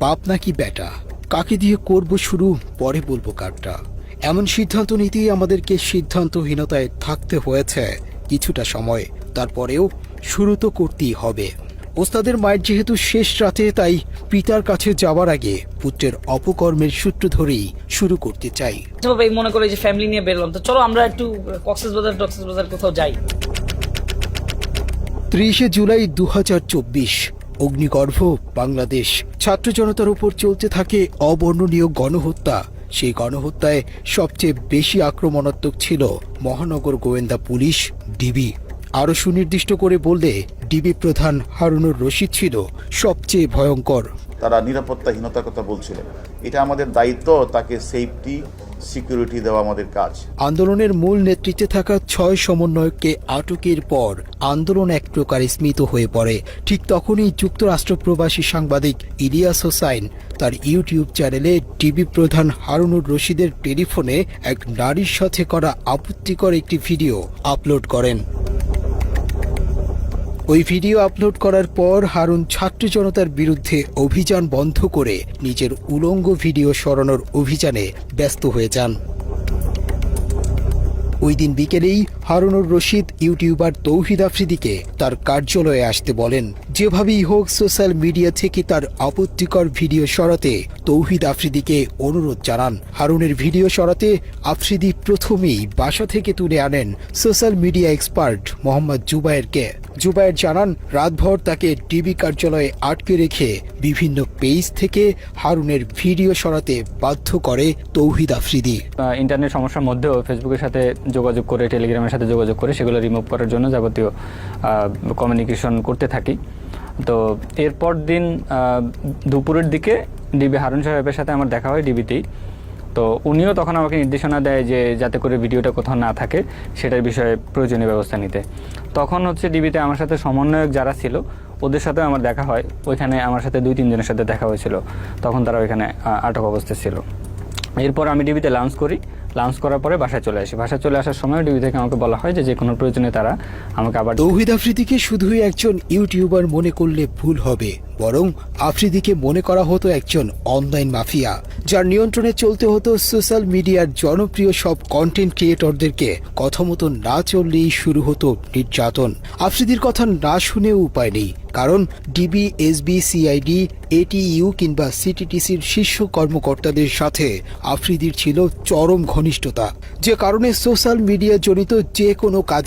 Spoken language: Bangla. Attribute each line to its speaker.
Speaker 1: বাপ নাকি বেটা? কাকে দিয়ে করব শুরু? পরে বলব কারটা। এমন সিদ্ধান্ত নিতেই আমাদেরকে সিদ্ধান্তহীনতায় থাকতে হয়েছে কিছুটা সময়। তারপরেও শুরু তো করতেই হবে। ওস্তাদের মায়ের যেহেতু শেষ রাতে তাই পিতার কাছে যাওয়ার আগে পুত্রের অপকর্মের সূত্র ধরেই শুরু করতে চাই।
Speaker 2: আচ্ছা বাবা এই মনে করে যে ফ্যামিলি নিয়ে বেরোলাম তো চলো আমরা একটু কক্সেস বাজার টক্সেস বাজার কোথাও যাই।
Speaker 1: ত্রিশে জুলাই দু হাজার চব্বিশ অগ্নিগর্ভ, বাংলাদেশ। ছাত্র জনতার উপর চলতে থাকে অবর্ণনীয় গণহত্যা। সেই গণহত্যায় সবচেয়ে বেশি আক্রমণাত্মক ছিল মহানগর গোয়েন্দা পুলিশ, ডিবি। আরও সুনির্দিষ্ট করে বললে, ডিবি প্রধান হারুনুর রশিদ ছিল সবচেয়ে ভয়ঙ্কর।
Speaker 3: তারা নিরাপত্তাহীনতার কথা বলছিলেন এটা আমাদের দায়িত্ব, তাকে সেফটি সিকিউরিটি দেওয়া আমাদের কাজ।
Speaker 1: আন্দোলনের মূল নেতৃত্বে থাকা ছয় সমন্বয়ককে আটকের পর আন্দোলন এক প্রকার স্মিত হয়ে পড়ে। ঠিক তখনই যুক্তরাষ্ট্র প্রবাসী সাংবাদিক ইলিয়াস হোসাইন তার ইউটিউব চ্যানেলে টিভি প্রধান হারুনুর রশিদের টেলিফোনে এক নারীর সাথে করা আপত্তিকর একটি ভিডিও আপলোড করেন। ওই ভিডিও আপলোড করার পর হারুন ছাত্র জনতার বিরুদ্ধে অভিযান বন্ধ করে নিজের উলঙ্গ ভিডিও সরানোর অভিযানে ব্যস্ত হয়ে যান। ওই দিন বিকেলেই হারুনুর রশিদ ইউটিউবার তৌহিদ আফ্রিদিকে তার কার্যালয়ে আসতে বলেন, যেভাবেই হোক সোশ্যাল মিডিয়া থেকে তার আপত্তিকর ভিডিও সরাতে তৌহিদ আফ্রিদিকে অনুরোধ জানান। হারুনের ভিডিও সরাতে আফ্রিদি প্রথমেই বাসা থেকে তুলে আনেন সোশ্যাল মিডিয়া এক্সপার্ট মোহাম্মদ জুবায়েরকে। জুবায়ের জানান, রাতভর তাকে ডিবি কার্যালয়ে আটকে রেখে বিভিন্ন পেজ থেকে হারুনের ভিডিও সরাতে বাধ্য করে তৌহিদ আফ্রিদি।
Speaker 4: ইন্টারনেট সমস্যার মধ্যেও ফেসবুকের সাথে যোগাযোগ করে, টেলিগ্রামের সাথে যোগাযোগ করে সেগুলো রিমুভ করার জন্য যাবতীয় কমিউনিকেশন করতে থাকি। তো এরপর দিন দুপুরের দিকে ডিবি হারুন সাহেবের সাথে আমার দেখা হয় ডিবিতেই। তো উনিও তখন আমাকে নির্দেশনা দেয় যে যাতে করে ভিডিওটা কোথাও না থাকে, সেটার বিষয়ে প্রয়োজনীয় ব্যবস্থা নিতে। তখন হচ্ছে ডিবিতে আমার সাথে সমন্বয়ক যারা ছিল, ওদের সাথে আমার দেখা হয়। ওইখানে আমার সাথে দুই, তিনজনের সাথে দেখা হয়েছিল। তখন তারা ওইখানে আটক অবস্থায় ছিল। এরপর আমি ডিবিতে লাঞ্চ করি। লাঞ্চ করার পরে বাসায় চলে আসি। বাসায় চলে আসার সময় ডিবি থেকে আমাকে বলা হয় যে যে কোনো প্রয়োজনে তারা আমাকে আবার
Speaker 1: তৌহিদ আফ্রিদিকে শুধুই একজন ইউটিউবার মনে করলে ভুল হবে, বরং আফ্রিদিকে মনে করা হতো একজন অনলাইন মাফিয়া, যার নিয়ন্ত্রণে চলতে হতো সোশ্যাল মিডিয়ার জনপ্রিয় সব কন্টেন্ট ক্রিয়েটরদেরকে কথা মতো না চললেই শুরু হতো নির্যাতন। আফ্রিদির কথা না শুনেও উপায় নেই, কারণ ডিবি এসবি সিআইডি এটিইউ কিংবা সিটিটিসির শীর্ষ কর্মকর্তাদের সাথে আফ্রিদির ছিল চরম ঘনিষ্ঠতা। যে কারণে সোশ্যাল মিডিয়া জনিত যে কোনো কাজ